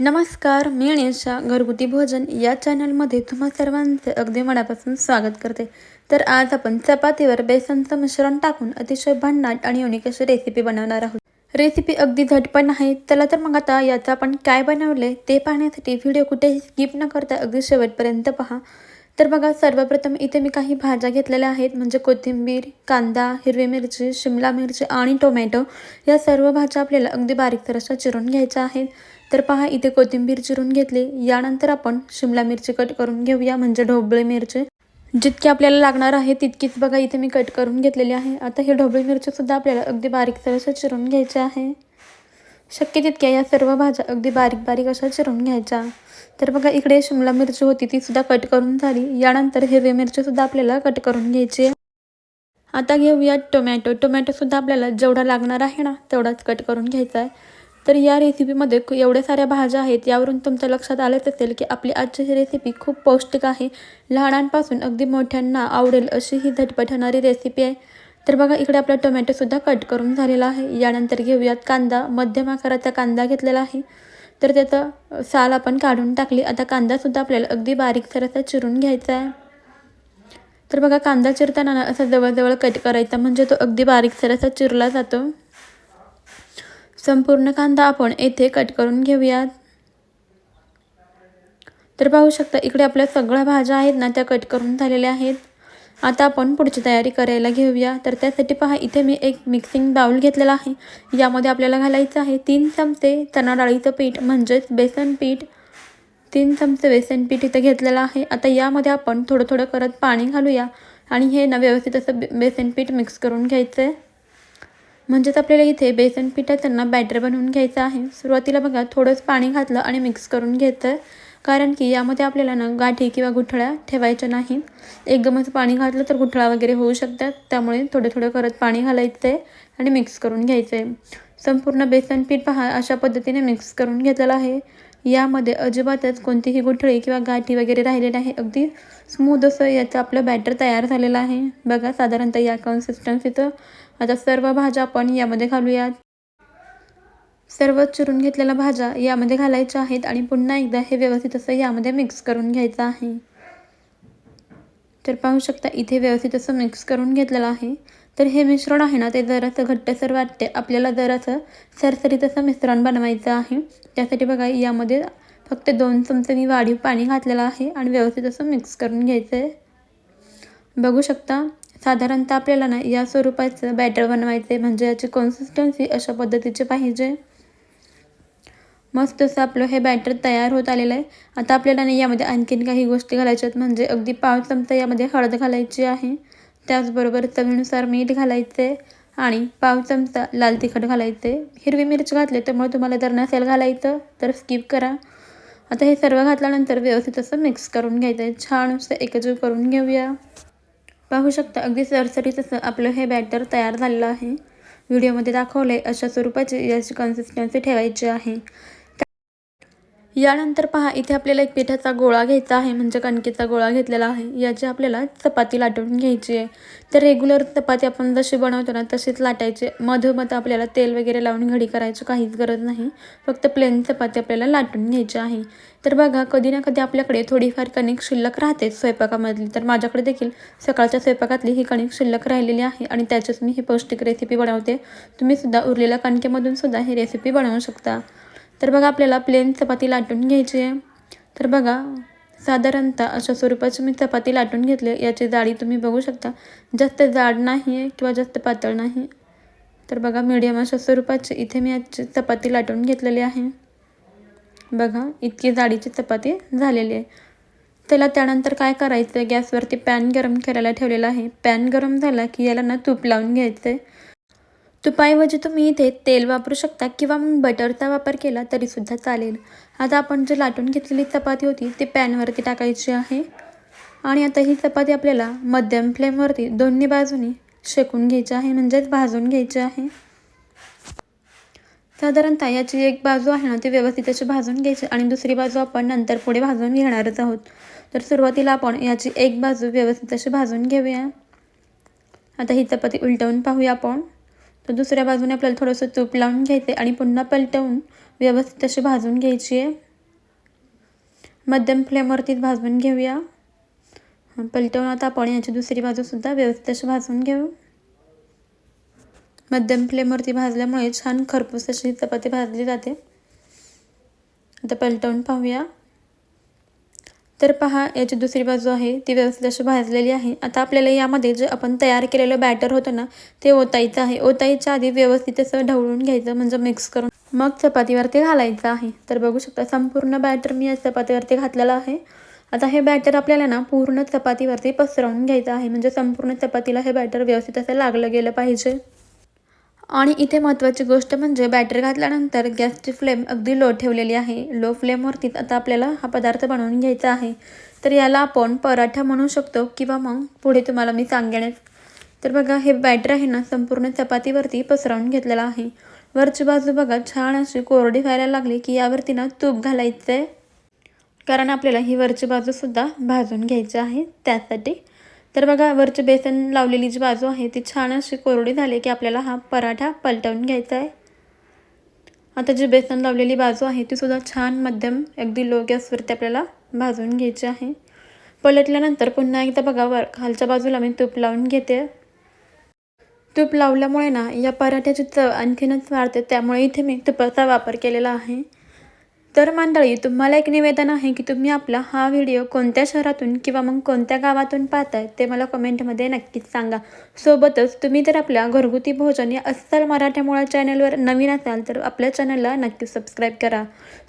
नमस्कार मी निशा घरगुती भोजन या चॅनलमध्ये तुम्हा सर्वांचे अगदी मनापासून स्वागत करते. तर आज आपण चपातीवर बेसनचं मिश्रण टाकून अतिशय भन्नाट आणि युनिक अशी रेसिपी बनवणार आहोत. रेसिपी अगदी झटपण आहे चला तर मग आता याचं आपण काय बनवले ते पाहण्यासाठी व्हिडिओ कुठेही स्किप न करता अगदी शेवटपर्यंत पहा. तर बघा सर्वप्रथम इथे मी काही भाज्या घेतलेल्या आहेत म्हणजे कोथिंबीर कांदा हिरवी मिरची शिमला मिरची आणि टोमॅटो. या सर्व भाज्या आपल्याला अगदी बारीक तर अशा चिरून घ्यायच्या आहेत. तर पहा इथे कोथिंबीर चिरून घेतली. यानंतर आपण शिमला मिरची कट करून घेऊया म्हणजे ढोबळी मिरची. जितकी आपल्याला लागणार आहे तितकीच बघा इथे मी कट करून घेतलेली आहे. आता ही ढोबळी मिरचीसुद्धा आपल्याला अगदी बारीक तर चिरून घ्यायची आहे. शक्य तितक्या या सर्व भाज्या अगदी बारीक बारीक अशा चिरून घ्यायच्या. तर बघा इकडे शिमला मिरची होती ती सुद्धा कट करून झाली. यानंतर हिरवी मिरची सुद्धा आपल्याला कट करून घ्यायची आहे. आता घेऊया टोमॅटो. टोमॅटोसुद्धा आपल्याला जेवढा लागणार आहे ना तेवढाच कट करून घ्यायचा आहे. तर या रेसिपीमध्ये एवढ्या साऱ्या भाज्या आहेत यावरून तुमच्या लक्षात आलंच असेल की आपली आजची रेसिपी खूप पौष्टिक आहे. लहानांपासून अगदी मोठ्यांना आवडेल अशी ही झटपट होणारी रेसिपी आहे. तर बघा इकडे आपला टोमॅटोसुद्धा कट करून झालेला आहे. यानंतर घेऊयात कांदा मध्यम आकाराचा कांदा घेतलेला आहे. तर त्याचं साल आपण काढून टाकली. आता कांदासुद्धा आपल्याला अगदी बारीक सरसा चिरून घ्यायचा आहे. तर बघा कांदा चिरताना असा जवळजवळ कट करायचा म्हणजे तो अगदी बारीक सरसा चिरला जातो. संपूर्ण कांदा आपण येथे कट करून घेऊयात. तर पाहू शकता इकडे आपल्या सगळ्या भाज्या आहेत ना त्या कट करून झालेल्या आहेत. आता आपण पुढची तयारी करायला घेऊया. तर त्यासाठी पहा इथे मी एक मिक्सिंग बाउल घेतलेला आहे. यामध्ये आपल्याला घालायचं आहे तीन चमचे चणा डाळीचं पीठ म्हणजेच बेसन पीठ. तीन चमचे बेसन पीठ इथं घेतलेलं आहे. आता यामध्ये आपण थोडं थोडं करत पाणी घालूया. आणि हे ना व्यवस्थित असं बेसन पीठ मिक्स करून घ्यायचं आहे म्हणजेच आपल्याला इथे बेसन पिठाचं बॅटर बनवून घ्यायचं आहे. सुरुवातीला बघा थोडंच पाणी घातलं आणि मिक्स करून घ्यायचं आहे कारण की यामध्ये आपल्याला ना गाठी किंवा गुठळ्या ठेवायच्या नाही एकदमच पाणी घातलं तर गुठळा वगैरे होऊ शकतात. त्यामुळे थोडं थोडं करत पाणी घालायचं आहे आणि मिक्स करून घ्यायचं आहे संपूर्ण बेसन पीठ पहा अशा पद्धतीने मिक्स करून घेतलेलं आहे. यामध्ये अजिबातच कोणतीही गुठळी किंवा गाठी वगैरे राहिलेली आहे अगदी स्मूद असं याचं आपलं बॅटर तयार झालेलं आहे. बघा साधारणतः या कन्सिस्टन्सीचं आता सर्व भाज्या आपण यामध्ये घालूयात. सर्व चिरून घेतलेल्या भाज्या यामध्ये घालायच्या आहेत आणि पुन्हा एकदा हे व्यवस्थित असं यामध्ये मिक्स करून घ्यायचं आहे. तर पाहू शकता इथे व्यवस्थित असं मिक्स करून घेतलेलं आहे. तर हे मिश्रण आहे ना ते जरासं घट्टसर वाटते. आपल्याला जरासं सरसरीत असं मिश्रण बनवायचं आहे. त्यासाठी बघा यामध्ये फक्त दोन चमचे मी वाढीव पाणी घातलेलं आहे आणि व्यवस्थित असं मिक्स करून घ्यायचं आहे बघू शकता साधारणतः आपल्याला ना या स्वरूपाचं बॅटर बनवायचं आहे म्हणजे याची कन्सिस्टन्सी अशा पद्धतीची पाहिजे. मस्त असं आपलं हे बॅटर तयार होत आलेलं आहे. आता आपल्याला ना यामध्ये आणखीन काही गोष्टी घालायच्या आहेत. म्हणजे अगदी पाव चमचा यामध्ये हळद घालायची आहे. त्याचबरोबर चवीनुसार मीठ घालायचे आणि पाव चमचा लाल तिखट घालायचे. हिरवी मिरची घातले त्यामुळे तुम्हाला जर नसेल घालायचं तर स्किप करा. आता हे सर्व घातल्यानंतर व्यवस्थित असं मिक्स करून घ्यायचं आहे. छान असं एकजीव करून घेऊया. पाहू शकता अगदी सरसरीत असं आपलं हे बॅटर तयार झालेलं आहे. व्हिडिओमध्ये दाखवलं आहे अशा स्वरूपाची याची कन्सिस्टन्सी ठेवायची आहे. यानंतर पहा इथे आपल्याला एक पिठाचा गोळा घ्यायचा आहे म्हणजे कणकेचा गोळा घेतलेला आहे. याची आपल्याला चपाती लाटून घ्यायची आहे. तर रेग्युलर चपाती आपण जशी बनवतो ना तशीच लाटायची मधोमध आपल्याला तेल वगैरे लावून घडी करायची काहीच गरज नाही. फक्त प्लेन चपाती आपल्याला लाटून घ्यायची आहे. तर बघा कधी ना कधी आपल्याकडे थोडीफार कणिक शिल्लक राहते स्वयंपाकामधली. तर माझ्याकडे देखील सकाळच्या स्वयंपाकातली ही कणिक शिल्लक राहिलेली आहे आणि त्याच्याच मी ही पौष्टिक रेसिपी बनवते. तुम्हीसुद्धा उरलेल्या कणकेमधून सुद्धा ही रेसिपी बनवू शकता. तर बघा आपल्याला प्लेन चपाती लाटून घ्यायची आहे. तर बघा साधारणतः अशा स्वरूपाची मी चपाती लाटून घेतली याची जाडी तुम्ही बघू शकता. जास्त जाड नाही आहे किंवा जास्त पातळ नाही. तर बघा मीडियम अशा स्वरूपाची इथे मी याची चपाती लाटून घेतलेली आहे. बघा इतकी जाडीची चपाती झालेली आहे. त्याला त्यानंतर काय करायचं गॅसवरती पॅन गरम करायला ठेवलेला आहे. पॅन गरम झाला की याला ना तूप लावून घ्यायचं आहे तुपाऐवजी तुम्ही इथे तेल वापरू शकता किंवा मग बटरचा वापर केला तरीसुद्धा चालेल. आता आपण जे लाटून घेतलेली चपाती होती ती पॅनवरती टाकायची आहे. आणि आता ही चपाती आपल्याला मध्यम फ्लेमवरती दोन्ही बाजूनी शेकून घ्यायची आहे म्हणजेच भाजून घ्यायची आहे. साधारणतः याची एक बाजू आहे ना ती व्यवस्थित अशी भाजून घ्यायची आणि दुसरी बाजू आपण नंतर पुढे भाजून घेणारच आहोत. तर सुरुवातीला आपण याची एक बाजू व्यवस्थित अशी भाजून घेऊया. आता ही चपाती उलटवून पाहूया आपण. तर दुसऱ्या बाजूने आपल्याला थोडंसं तूप लावून घ्यायचं आणि पुन्हा पलटवून व्यवस्थित अशी भाजून घ्यायची आहे. मध्यम फ्लेमवरतीच भाजून घेऊया. पलटवून आता आपण याची दुसरी बाजूसुद्धा व्यवस्थित अशी भाजून घेऊ. मध्यम फ्लेमवरती भाजल्यामुळे छान खरपूस अशी चपाती भाजली जाते. आता पलटवून पाहूया. तर पहा याची दुसरी बाजू आहे ती व्यवस्थित अशी भाजलेली आहे. आता आपल्याला यामध्ये जे आपण तयार केलेलं बॅटर होतं ना ते ओतायचं आहे. ओतायच्या आधी व्यवस्थित असं ढवळून घ्यायचं म्हणजे मिक्स करून. मग चपातीवरती घालायचं आहे. तर बघू शकता संपूर्ण बॅटर मी या चपातीवरती घातलेलं आहे. आता हे बॅटर आपल्याला ना पूर्ण चपातीवरती पसरवून घ्यायचं आहे. म्हणजे संपूर्ण चपातीला हे बॅटर व्यवस्थित असं लागलं गेलं पाहिजे. आणि इथे महत्त्वाची गोष्ट म्हणजे बॅटर घातल्यानंतर गॅसची फ्लेम अगदी लो ठेवलेली आहे. लो फ्लेमवरतीच आता आपल्याला हा पदार्थ बनवून घ्यायचा आहे. तर याला आपण पराठा म्हणू शकतो किंवा मग पुढे तुम्हाला मी सांगेनच तर बघा हे बॅटर आहे ना संपूर्ण चपातीवरती पसरवून घेतलेलं आहे. वरची बाजू बघा छान अशी कोरडी व्हायला लागली की यावरती ना तूप घालायचं आहे कारण आपल्याला ही वरची बाजूसुद्धा भाजून घ्यायची आहे त्यासाठी. तर बघा वरची बेसन लावलेली जी बाजू आहे ती छान अशी कोरडी झाली की आपल्याला हा पराठा पलटवून घ्यायचा आहे. आता जी बेसन लावलेली बाजू आहे ती सुद्धा छान मध्यम अगदी लो गॅसवरती आपल्याला भाजून घ्यायची आहे. पलटल्यानंतर पुन्हा एकदा बघा वर खालच्या बाजूला मी तूप लावून घेते. तूप लावल्यामुळे ना या पराठ्याची चव आणखीनच वाढते त्यामुळे इथे मी तुपाचा वापर केलेला आहे. तर मंडळी तुम्हाला एक निवेदन आहे की तुम्ही आपला हा व्हिडिओ कोणत्या शहरातून किंवा मग कोणत्या गावातून पाहताय ते मला कमेंटमध्ये नक्कीच सांगा. सोबतच तुम्ही जर आपल्या घरगुती भोजन या अस्सल मराठ्यामुळा चॅनलवर नवीन असाल तर आपल्या चॅनलला नक्कीच सबस्क्राईब करा.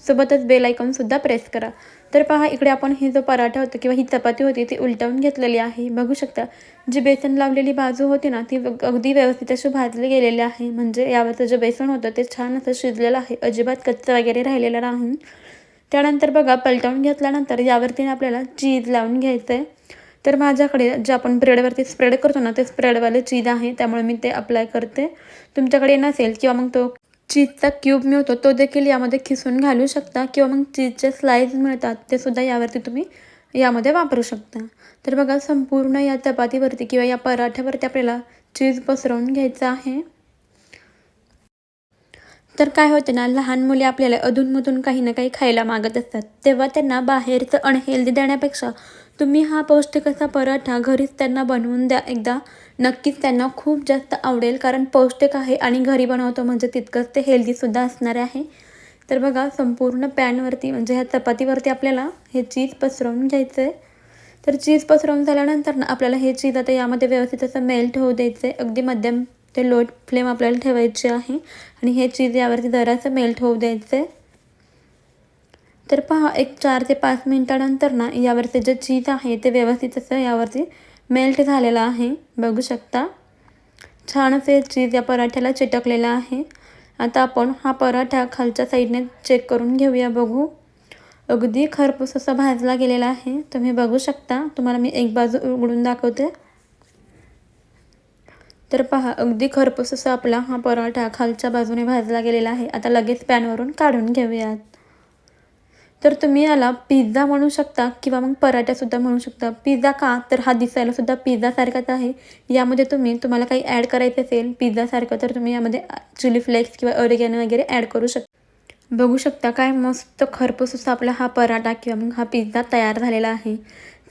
सोबतच बेल आयकॉनसुद्धा प्रेस करा. तर पहा इकडे आपण ही जो पराठा होता किंवा ही चपाती होती ती उलटवून घेतलेली आहे. बघू शकता जी बेसन लावलेली बाजू होती ना ती अगदी व्यवस्थित अशी भाजली गेलेली आहे. म्हणजे यावरचं जे बेसन होतं ते छान असं शिजलेलं आहे. अजिबात कच्चं वगैरे राहिलेलं नाही. त्यानंतर बघा पलटवून घेतल्यानंतर यावरती आपल्याला चीज लावून घ्यायचं आहे तर माझ्याकडे जे आपण ब्रेडवरती स्प्रेड करतो ना ते स्प्रेडवाले चीज आहे. त्यामुळे मी ते अप्लाय करते. तुमच्याकडे नसेल किंवा मग तो चीजचा क्यूब मिळतो तो देखील यामध्ये खिसून घालू शकता किंवा मग चीजचे स्लाईज मिळतात ते सुद्धा यावरती तुम्ही यामध्ये वापरू शकता. तर बघा संपूर्ण या चपातीवरती किंवा या पराठ्यावरती आपल्याला चीज पसरवून घ्यायचं आहे. तर काय होतं ना लहान मुले आपल्याला अधूनमधून काही ना काही खायला मागत असतात. तेव्हा त्यांना बाहेरचं अनहेल्दी देण्यापेक्षा तुम्ही हा पौष्टिक असा पराठा घरीच त्यांना बनवून द्या. एकदा नक्कीच त्यांना खूप जास्त आवडेल कारण पौष्टिक आहे आणि घरी बनवतो म्हणजे तितकंच ते हेल्दीसुद्धा असणार आहे. तर बघा संपूर्ण पॅनवरती म्हणजे ह्या चपातीवरती आपल्याला हे चीज पसरवून घ्यायचं आहे तर चीज पसरवून झाल्यानंतर ना आपल्याला हे चीज आता यामध्ये व्यवस्थित असं मेल्ट होऊ द्यायचं आहे अगदी मध्यम ते लो फ्लेम आपल्याला ठेवायची आहे. आणि हे चीज यावरती जरासं मेल्ट होऊ द्यायचं आहे तर पहा एक चार ते पाच मिनटानंतर ना यावरती जे चीज आहे ते व्यवस्थित असं यावरती मेल्ट झालेला आहे. बघू शकता. छान असे चीज या पराठ्याला चिटकलेलं आहे. आता आपण हा पराठा खालच्या साईडने चेक करून घेऊया. बघू. अगदी खरपूस असा भाजला गेलेला आहे. तुम्ही बघू शकता. तुम्हाला मी एक बाजू उघडून दाखवते. तर पहा अगदी खरपूस असा आपला हा पराठा खालच्या बाजूने भाजला गेलेला आहे. आता लगेच पॅनवरून काढून घेऊयात. तर तुम्ही याला पिझ्झा म्हणू शकता किंवा मग पराठ्यासुद्धा म्हणू शकता. पिझ्झा का? तर हा दिसायलासुद्धा पिझ्झासारखाच आहे. यामध्ये तुम्ही तुम्हाला काही ॲड करायचं असेल पिझ्झासारखं तर तुम्ही यामध्ये चिली फ्लेक्स किंवा अरेगॅनो वगैरे ॲड करू शकता बघू शकता काय मस्त खरपूस असा आपला हा पराठा किंवा मग हा पिझ्झा तयार झालेला आहे.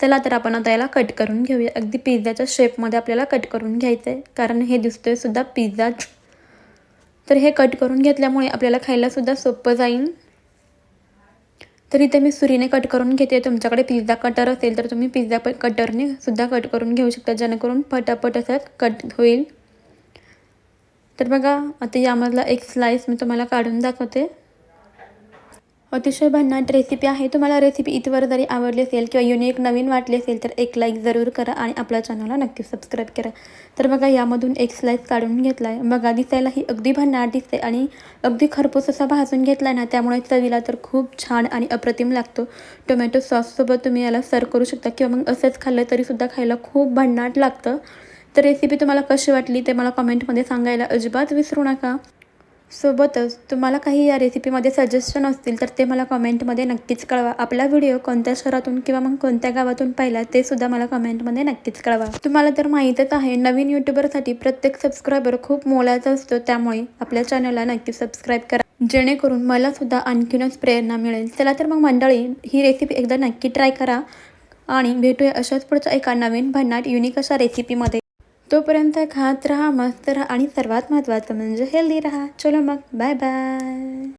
चला तर आपण आता याला कट करून घेऊया. अगदी पिझ्झाच्या शेपमध्ये आपल्याला कट करून घ्यायचं आहे कारण हे दिसतोय सुद्धा पिझ्झाच तर हे कट करून घेतल्यामुळे आपल्याला खायलासुद्धा सोपं जाईल. तर इथे मी सुरीने कट करून घेते. तुमच्याकडे पिझ्झा कटर असेल तर तुम्ही पिझ्झा प कटरने सुद्धा कट करून घेऊ शकता. जेणेकरून पटापट असं कट होईल. तर बघा आता यामधला एक स्लाईस मी तुम्हाला काढून दाखवते. अतिशय भन्नाट रेसिपी आहे. तुम्हाला रेसिपी इथवर जरी आवडली असेल किंवा युनिक नवीन वाटली असेल तर एक लाईक जरूर करा आणि आपल्या चॅनलला नक्की सबस्क्राईब करा. तर बघा यामधून एक स्लाईस काढून घेतला आहे बघा दिसायलाही अगदी भन्नाट दिसते आणि अगदी खरपूस असा भाजून घेतला आहे ना त्यामुळे चवीला तर खूप छान आणि अप्रतिम लागतो. टोमॅटो सॉससोबत तुम्ही याला सर्व करू शकता किंवा मग असंच खाल्लं तरीसुद्धा खायला खूप भन्नाट लागतं. तर रेसिपी तुम्हाला कशी वाटली ते मला कमेंटमध्ये सांगायला अजिबात विसरू नका. सोबतच तुम्हाला काही या रेसिपीमध्ये सजेशन असतील तर ते मला कमेंटमध्ये नक्कीच कळवा. आपला व्हिडिओ कोणत्या शहरातून किंवा मग कोणत्या गावातून पाहिला ते सुद्धा मला कमेंटमध्ये नक्कीच कळवा. तुम्हाला तर माहीतच आहे नवीन यूट्यूबरसाठी प्रत्येक सबस्क्रायबर खूप मोलाचा असतो त्यामुळे आपल्या चॅनलला नक्की सबस्क्राईब करा. जेणेकरून मला सुद्धा आणखीनच प्रेरणा मिळेल. चला तर मग मंडळी ही रेसिपी एकदा नक्की ट्राय करा आणि भेटूया अशाच पुढच्या एका नवीन भन्नाट युनिक अशा रेसिपीमध्ये तोपर्यंत खात राहा मस्त राहा आणि सर्वात महत्त्वाचं म्हणजे हेल्दी राहा. चलो मग. Bye bye